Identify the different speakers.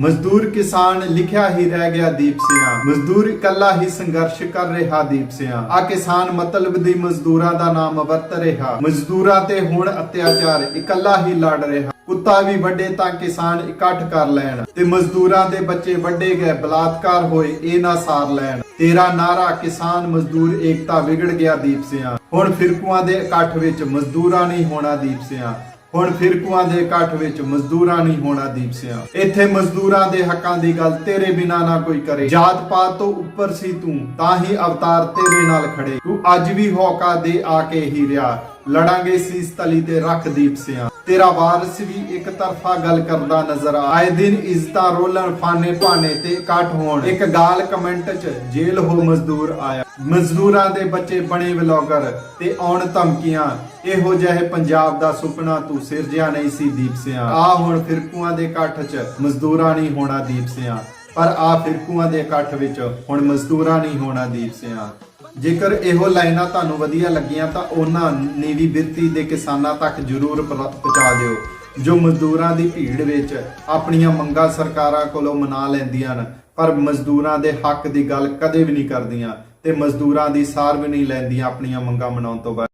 Speaker 1: ਮਜ਼ਦੂਰ ਕਿਸਾਨ ਲਿਖਿਆ ਹੀ ਰਹਿ ਗਿਆ ਦੀਪ ਸਿਆ। ਮਜ਼ਦੂਰ ਇਕੱਲਾ ਹੀ ਸੰਘਰਸ਼ ਕਰ ਰਿਹਾ ਦੀਪ ਸਿਆ। ਆ ਕਿਸਾਨ ਮਤਲਬ ਦੀ ਮਜ਼ਦੂਰਾਂ ਦਾ ਨਾਮ ਵਰਤ ਰਿਹਾ। ਮਜ਼ਦੂਰਾਂ ਤੇ ਹੁਣ ਅਤਿਆਚਾਰ ਇਕੱਲਾ ਹੀ ਲੜ ਰਿਹਾ। ਕੁੱਤਾ ਵੀ ਵੱਡੇ ਤਾਂ ਕਿਸਾਨ ਇਕੱਠ ਕਰ ਲੈਣ। ਤੇ ਮਜ਼ਦੂਰਾਂ ਦੇ ਬੱਚੇ ਵੱਡੇ ਗਏ ਬਲਾਤਕਾਰ ਹੋਏ, ਇਹ ਨਾ ਸਾਰ ਲੈਣ। ਤੇਰਾ ਨਾਰਾ ਕਿਸਾਨ ਮਜ਼ਦੂਰ ਏਕਤਾ ਵਿਗੜ ਗਿਆ ਦੀਪ ਸਿਆ। ਹੁਣ ਫਿਰਕੂਆਂ ਦੇ ਇਕੱਠ ਵਿੱਚ ਮਜ਼ਦੂਰਾਂ ਨਹੀਂ ਹੋਣਾ ਦੀਪ ਸਿਆ। ਹੁਣ ਫਿਰਕੂਆਂ ਦੇ ਇਕੱਠ ਵਿੱਚ ਮਜ਼ਦੂਰਾਂ ਨਹੀਂ ਹੋਣਾ ਦੀਪ ਸਿਆ। ਇੱਥੇ ਮਜ਼ਦੂਰਾਂ ਦੇ ਹੱਕਾਂ ਦੀ ਗੱਲ ਤੇਰੇ ਬਿਨਾ ਨਾ ਕੋਈ ਕਰੇ। ਜਾਤ ਪਾਤ ਤੋਂ ਉੱਪਰ ਸੀ ਤੂੰ, ਤਾਂ ਹੀ ਅਵਤਾਰ ਤੇਰੇ ਨਾਲ ਖੜੇ। ਤੂੰ ਅੱਜ ਵੀ ਹੌਕਾ ਦੇ ਆ ਕੇ ਹੀ ਰਿਹਾ। ਲੜਾਂਗੇ ਸੀਸ ਤਲੀ ਤੇ ਰੱਖ ਦੀਪ ਸਿਆ। ਤੇਰਾ ਵਾਰਿਸ ਵੀ ਇੱਕ ਤਰਫਾ ਗੱਲ ਕਰਦਾ ਨਜ਼ਰ ਆਏ ਦਿਨ ਇੱਜ਼ਤਾਂ ਰੋਲਣ ਫਾਨੇ ਭਾਨੇ ਤੇ ਇਕੱਠ ਹੋਣ। ਇੱਕ ਗਾਲ ਕਮੈਂਟ 'ਚ ਜੇਲ ਹੋ ਮਜ਼ਦੂਰ ਆਇਆ। ਮਜ਼ਦੂਰਾਂ ਦੇ ਬੱਚੇ ਬਣੇ ਵਲੌਗਰ ਤੇ ਆਉਣ ਧਮਕੀਆਂ। ਇਹੋ ਜਿਹੇ ਪੰਜਾਬ ਦਾ ਸੁਪਨਾ ਤੂੰ ਸਿਰਜਿਆ ਨਹੀਂ ਸੀ ਦੀਪ ਸਿਆ। ਆ ਹੁਣ ਫਿਰਕੂਆਂ ਦੇ ਇਕੱਠ 'ਚ ਮਜ਼ਦੂਰਾਂ ਨਹੀਂ ਹੋਣਾ ਦੀਪ ਸਿਆ। ਪਰ ਆ ਫਿਰਕੂਆਂ ਦੇ ਇਕੱਠ ਵਿੱਚ ਹੁਣ ਮਜ਼ਦੂਰਾਂ ਨਹੀਂ ਹੋਣਾ ਦੀਪ ਸਿਆ। ਜੇਕਰ ਇਹੋ ਲਾਈਨਾਂ ਤੁਹਾਨੂੰ ਵਧੀਆ ਲੱਗੀਆਂ ਤਾਂ ਉਹਨਾਂ ਨੀਵੀ ਬਿਰਤੀ ਦੇ ਕਿਸਾਨਾਂ ਤੱਕ ਜ਼ਰੂਰ ਪਹੁੰਚਾ ਦਿਓ, ਜੋ ਮਜ਼ਦੂਰਾਂ ਦੀ ਭੀੜ ਵਿੱਚ ਆਪਣੀਆਂ ਮੰਗਾਂ ਸਰਕਾਰਾਂ ਕੋਲੋਂ ਮਨਾ ਲੈਂਦੀਆਂ ਹਨ, ਪਰ ਮਜ਼ਦੂਰਾਂ ਦੇ ਹੱਕ ਦੀ ਗੱਲ ਕਦੇ ਵੀ ਨਹੀਂ ਕਰਦੀਆਂ ਤੇ ਮਜ਼ਦੂਰਾਂ ਦੀ ਸਾਰ ਵੀ ਨਹੀਂ ਲੈਂਦੀਆਂ ਆਪਣੀਆਂ ਮੰਗਾਂ ਮਨਾਉਣ ਤੋਂ ਬਾਅਦ।